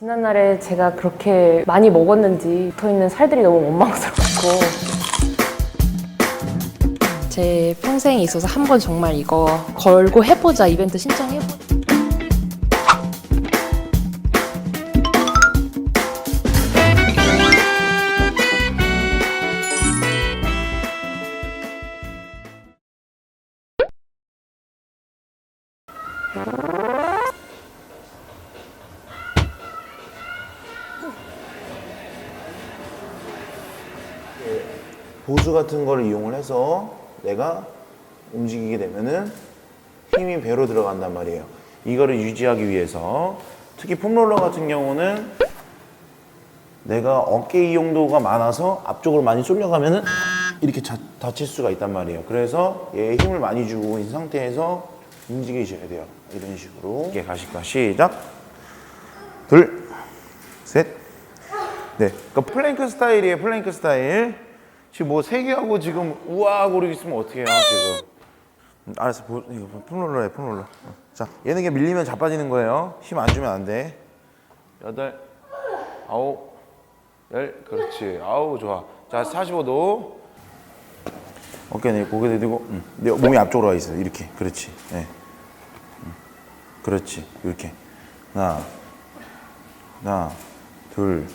지난날에 제가 그렇게 많이 먹었는지 붙어 있는 살들이 너무 원망스럽고. 제 평생에 있어서 한 번 정말 이거 걸고 해보자 이벤트 신청해보자 보수 같은 걸 이용을 해서 내가 움직이게 되면은 힘이 배로 들어간단 말이에요. 이거를 유지하기 위해서 특히 폼롤러 같은 경우는 내가 어깨 이용도가 많아서 앞쪽으로 많이 쏠려가면은 이렇게 자- 다칠 수가 있단 말이에요. 그래서 얘에 힘을 많이 주고 있는 상태에서 움직이셔야 돼요. 이런 식으로. 이렇게 가실 거야. 시작. 둘, 셋, 네. 그러니까 플랭크 스타일이에요. 플랭크 스타일. 지금 뭐 세 개 하고 지금 우아하고 그러고 있으면 어떻게 해요, 지금? 음, 알았어. 보, 이거 폼롤러 해, 폼롤러. 어. 자, 얘는 그냥 밀리면 자빠지는 거예요. 힘 안 주면 안 돼. 여덟, 아홉, 열. 그렇지. 아우, 좋아. 자, 45도. 어깨 내 고개 내리고, 응. 내 몸이 앞쪽으로 가 있어. 이렇게. 그렇지. 네. 응. 그렇지. 이렇게. 하나, 하나, 둘,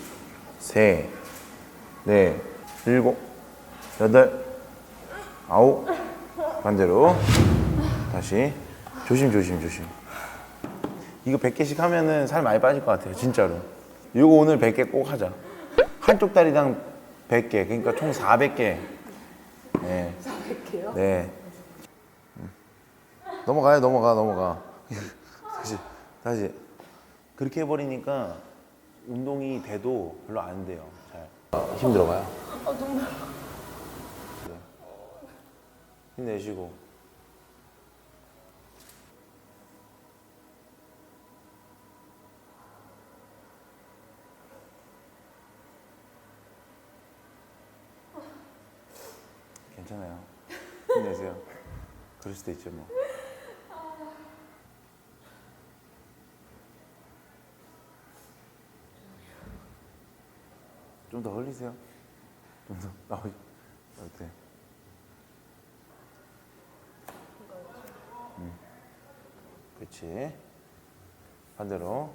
셋, 넷, 일곱, 여덟, 아홉, 반대로 다시 조심 조심 조심. 이거 100개씩 하면은 살 많이 빠질 것 같아요, 진짜로. 이거 오늘 100개 꼭 하자. 한쪽 다리당 100개, 그러니까 총 400개. 네. 400개요? 네. 음. 넘어가요, 넘어가, 넘어가. 다시, 다시. 그렇게 해버리니까 운동이 돼도 별로 안 돼요. 잘. 힘 들어가요. 아, 너무. 힘내시고. 괜찮아요. 힘내세요. 그럴 수도 있죠, 뭐. 좀 더 흘리세요. 좀 더 나오시. 어때? 그렇지. 반대로.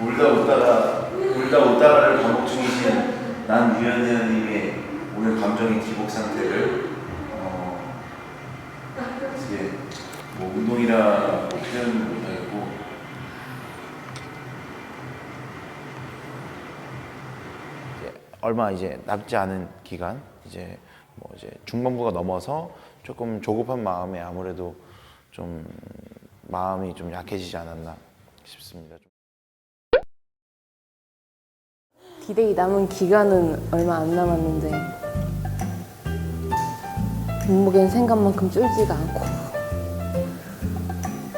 울다 웃다가 울다 웃다가를 반복 중이신 난 유연현님의 오늘 감정의 기복 상태를 어, 이게 뭐 운동이라 표현 못하겠고 이제 얼마 이제 남지 않은 기간 이제 뭐 이제 중반부가 넘어서 조금 조급한 마음에 아무래도 좀 마음이 좀 약해지지 않았나 싶습니다. 디데이 남은 기간은 얼마 안 남았는데 몸무게는 생각만큼 쫄지가 않고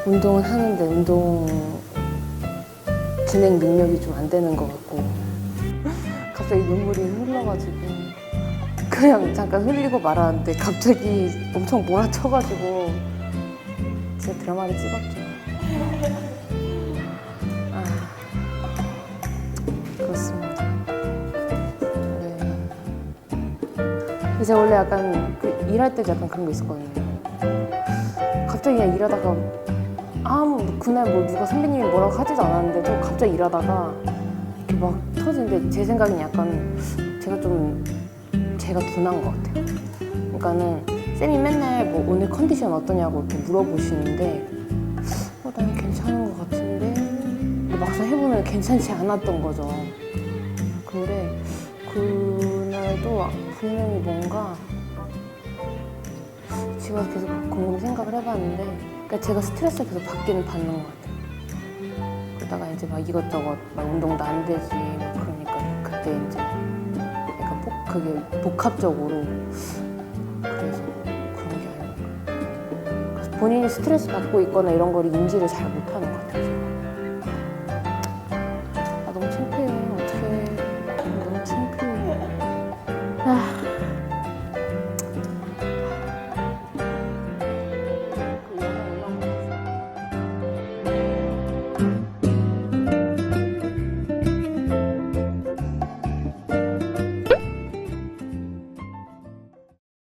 운동은 하는데 운동 진행 능력이 좀 안 되는 것 같고 갑자기 눈물이 흘러가지고 그냥 잠깐 흘리고 말았는데 갑자기 엄청 몰아쳐가지고 진짜 드라마를 찍었죠. 아, 그렇습니다. 네. 이제 원래 약간 그 일할 때도 약간 그런 게 있었거든요. 갑자기 그냥 일하다가 아무 그날 뭐 누가 선배님이 뭐라고 하지도 않았는데도 갑자기 일하다가 막 터지는데 제 생각엔 약간 제가 좀 제가 둔한 것 같아요. 그러니까는 쌤이 맨날 뭐 오늘 컨디션 어떠냐고 이렇게 물어보시는데 어, 난 괜찮은 것 같은데 막상 해보면 괜찮지 않았던 거죠. 근데 그날도 분명히 뭔가 와서 계속 곰곰이 생각을 해봤는데 그러니까 제가 스트레스를 계속 받기는 받는 것 같아요. 그러다가 이제 막 이것저것 막 운동도 안 되지 막 그러니까 그때 이제 약간 복, 그게 복합적으로 그래서 그런 게 아닐까. 그래서 본인이 스트레스 받고 있거나 이런 걸 인지를 잘 못하는 것 같아요.